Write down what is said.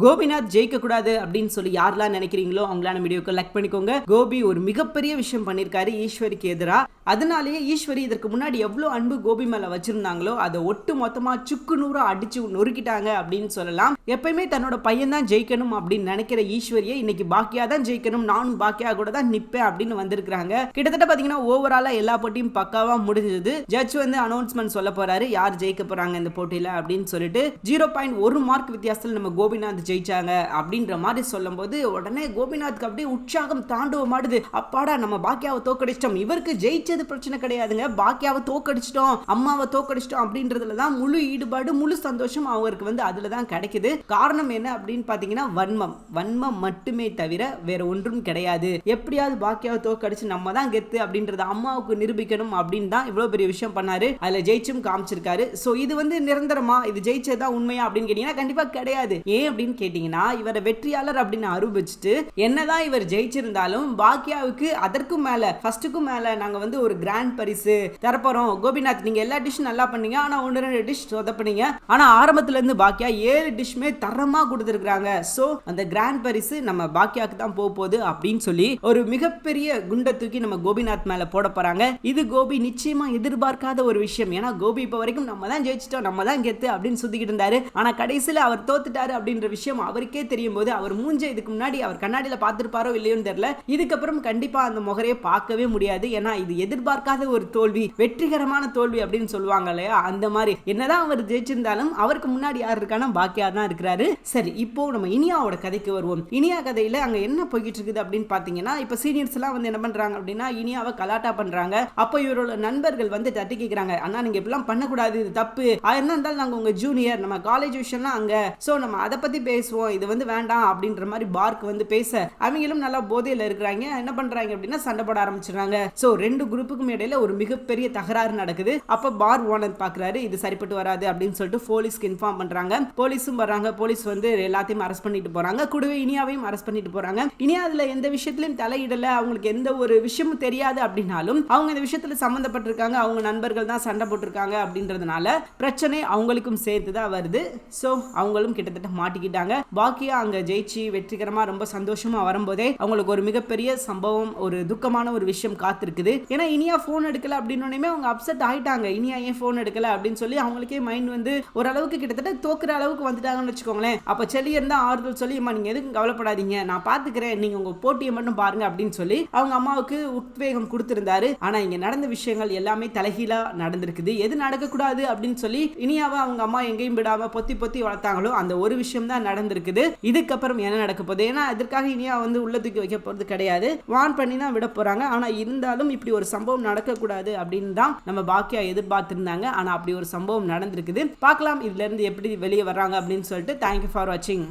கோபிநாத் ஜெயிக்க கூடாது அப்படின்னு சொல்லி யாரெல்லாம் நினைக்கிறீங்களோ அவங்களான வீடியோக்கு லைக் பண்ணிக்கோங்க. கோபி ஒரு மிகப்பெரிய விஷயம் பண்ணிருக்காரு. ஈஸ்வரிக்கு எதிரா. அதனாலேயே ஈஸ்வரி இதற்கு முன்னாடி எவ்வளோ அன்பு கோபி மேலே வச்சிருந்தாங்களோ அதை ஒட்டு மொத்தமாக சுக்கு நூறாக அடிச்சு நொறுக்கிட்டாங்க அப்படின்னு சொல்லலாம். எப்பயுமே தன்னோட பையன் தான் ஜெயிக்கணும் அப்படின்னு நினைக்கிற ஈஸ்வரியை இன்னைக்கு பாக்கியா தான் ஜெயிக்கணும் நானும் பாக்கியா கூட தான் நிப்பேன் அப்படின்னு வந்திருக்கிறாங்க. கிட்டத்தட்ட பார்த்தீங்கன்னா ஓவராலாக எல்லா போட்டியும் பக்காவாக முடிஞ்சது. ஜட்ஜ் வந்து அனௌன்ஸ்மெண்ட் சொல்ல போறாரு யார் ஜெயிக்க போறாங்க இந்த போட்டியில் அப்படின்னு சொல்லிட்டு ஜீரோ பாயிண்ட் ஒரு மார்க் வித்தியாசத்தில் நம்ம கோபிநாத் ஜெயிச்சாங்க அப்படின்ற மாதிரி சொல்லும்போது உடனே கோபிநாத்க்கு அப்படியே உற்சாகம் தாண்டவமாடுது. அப்பாடா நம்ம பாக்கியாவை தோக்கடிச்சிட்டோம் இவருக்கு ஜெயிச்சது பிரச்சனை கிடையாதுங்க. பாக்கியாவை தோக்கடிச்சிட்டோம் அம்மாவை தோக்கடிச்சிட்டோம் அப்படின்றதுல தான் முழு ஈடுபாடு முழு சந்தோஷம் அவருக்கு வந்து அதில் தான் கிடைக்குது. காரணம் என்ன அப்படின்னு பாத்தீங்கன்னா வன்மம். வன்மம் மட்டுமே தவிர வேற ஒன்றும் கிடையாது. எப்படியாவது பாக்கியாவை தோக்கடிச்சு நம்ம தான் கெத்து அப்படின்றத அம்மாவுக்கு நிரூபிக்கணும் அப்படின்னு தான் இவ்வளவு பெரிய விஷயம் பண்ணாரு. அதுல ஜெயிச்சும் காமிச்சிருக்காரு. சோ இது வந்து நிரந்தரமா? இது ஜெயிச்சதா உண்மையா அப்படின்னு கேட்டீங்கன்னா கண்டிப்பா கிடையாது. ஏன் அப்படின்னு கேட்டீங்கன்னா இவரை வெற்றியாளர் அப்படின்னு அருபிச்சுட்டு என்னதான் இவர் ஜெயிச்சிருந்தாலும் பாக்கியாவுக்கு அதற்கும் மேல ஃபர்ஸ்ட்டுக்கும் மேல நாங்க வந்து ஒரு கிராண்ட் பரிசு தரப்போறோம். கோபிநாத் நீங்க எல்லா டிஷ்ஷும் நல்லா பண்ணீங்க. ஆனா ஒன்று ரெண்டு டிஷ் சொதப்பினீங்க. ஆனா ஆரம்பத்துல இருந்து பாக்கியா ஏழு டிஷ்மே தரமா கொடுத்துருக்காங்க ஸோ அந்த கிராண்ட் பரிசு நம்ம பாக்கியாவுக்கு தான் போக போகுது அப்படின்னு சொல்லி ஒரு மிகப்பெரிய குண்டை தூக்கி நம்ம கோபிநாத் மேல போட போறாங்க. இது கோபி நிச்சயமா எதிர்பார்க்காத ஒரு விஷயம். ஏன்னா கோபி இப்போ வரைக்கும் நம்ம தான் ஜெயிச்சிட்டோம் நம்ம தான் கெத்து அப்படின்னு சுத்திக்கிட்டு இருந்தாரு. ஆனா கடைசியில் அவர் தோத்துட்டாரு அப்படின்ற விஷயம் அவருக்கே தெரியும் போது அவர் மூஞ்ச இதுக்கு முன்னாடி அவர் கண்ணாடியில் பார்த்துருப்பாரோ இல்லையோன்னு தெரியல. இதுக்கப்புறம் கண்டிப்பா அந்த முகரையை பார்க்கவே முடியாது. ஏன்னா இது எதிர் எதிர்பார்க்காத ஒரு தோல்வி வெற்றிகரமான தோல்வி அப்படின்னு சொல்லுவாங்க இல்லையா? அந்த மாதிரி. என்னதான் அவர் ஜெயிச்சிருந்தாலும் அவருக்கு முன்னாடி யார் இருக்கானா பாக்கியா தான் இருக்கிறாரு. சரி இப்போ நம்ம இனியாவோட கதைக்கு வருவோம். இனியா கதையில அங்க என்ன போய்கிட்டு இருக்குது அப்படின்னு பாத்தீங்கன்னா இப்ப சீனியர்ஸ் எல்லாம் வந்து என்ன பண்றாங்க அப்படின்னா இனியாவை கலாட்டா பண்றாங்க. அப்போ இவரோட நண்பர்கள் வந்து தட்டி கேட்கிறாங்க ஆனா நீங்க இப்பெல்லாம் பண்ணக்கூடாது இது தப்பு. என்ன இருந்தாலும் நாங்க உங்க ஜூனியர் நம்ம காலேஜ் விஷயம்லாம் அங்க. சோ நம்ம அதை பத்தி பேசுவோம். இது வந்து வேண்டாம் அப்படின்ற மாதிரி பார்க் வந்து பேச அவங்களும் நல்லா போதையில இருக்கிறாங்க. என்ன பண்றாங்க அப்படின்னா சண்டை போட ஆரம்பிச்சிடுறாங்க. சோ ரெண்டு குரூப் குரூப்புக்கும் இடையில ஒரு மிகப்பெரிய தகராறு நடக்குது. அப்ப பார் ஓனர் பாக்குறாரு இது சரிப்பட்டு வராது அப்படின்னு சொல்லிட்டு போலீஸ்க்கு இன்ஃபார்ம் பண்றாங்க. போலீஸும் வர்றாங்க போலீஸ் வந்து எல்லாத்தையும் அரெஸ்ட் பண்ணிட்டு போறாங்க. கூடவே இனியாவையும் அரெஸ்ட் பண்ணிட்டு போறாங்க. இனியா அதுல எந்த விஷயத்திலையும் தலையிடல அவங்களுக்கு எந்த ஒரு விஷயமும் தெரியாது அப்படின்னாலும் அவங்க இந்த விஷயத்துல சம்மந்தப்பட்டிருக்காங்க அவங்க நண்பர்கள் தான் சண்டை போட்டிருக்காங்க அப்படின்றதுனால பிரச்சனை அவங்களுக்கும் சேர்த்து தான் வருது. ஸோ அவங்களும் கிட்டத்தட்ட மாட்டிக்கிட்டாங்க. பாக்கியா அங்க ஜெயிச்சு வெற்றிகரமா ரொம்ப சந்தோஷமா வரும்போதே அவங்களுக்கு ஒரு மிகப்பெரிய சம்பவம் ஒரு துக்கமான ஒரு விஷயம் காத்திருக்குது. ஏன்னா இனியா ஃபோன் எடுக்கல அப்படின்னோடனே அவங்க அப்செட் ஆயிட்டாங்க. இனியா ஏன் ஃபோன் எடுக்கல அப்படின்னு சொல்லி அவங்களுக்கே மைண்ட் வந்து ஓரளவுக்கு கிட்டத்தட்ட தோக்குற அளவுக்கு வந்துட்டாங்கன்னு வச்சுக்கோங்களேன். அப்ப செல்லி இருந்தா ஆறுதல் சொல்லி அம்மா நீங்க எதுக்கும் கவலைப்படாதீங்க. நான் பாத்துக்கிறேன். நீங்க உங்க போட்டியை மட்டும் பாருங்க அப்படின்னு சொல்லி அவங்க அம்மாவுக்கு உத்வேகம் கொடுத்திருந்தாரு. ஆனா இங்க நடந்த விஷயங்கள் எல்லாமே தலைகீழா நடந்திருக்குது. எது நடக்கக்கூடாது அப்படின்னு சொல்லி இனியாவை அவங்க அம்மா எங்கேயும் விடாம பொத்தி பொத்தி வளர்த்தாங்களோ அந்த ஒரு விஷயம் தான் நடந்திருக்குது. இதுக்கப்புறம் என்ன நடக்க போகுது? ஏன்னா இதற்காக இனியா வந்து உள்ள தூக்கி வைக்க போறது கிடையாது. வான் பண்ணி தான் விட போறாங்க. ஆனா இருந்தாலும் இப்படி ஒரு சம்பவம் நடக்கக்கூடாது அப்படின்னு தான் நம்ம பாக்கியா எதிர்பார்த்துருந்தாங்க. ஆனால் அப்படி ஒரு சம்பவம் நடந்திருக்குது. பார்க்கலாம் இதுல இருந்து எப்படி வெளியே வர்றாங்க அப்படின்னு சொல்லிட்டு. தேங்க்யூ ஃபார் வாட்சிங்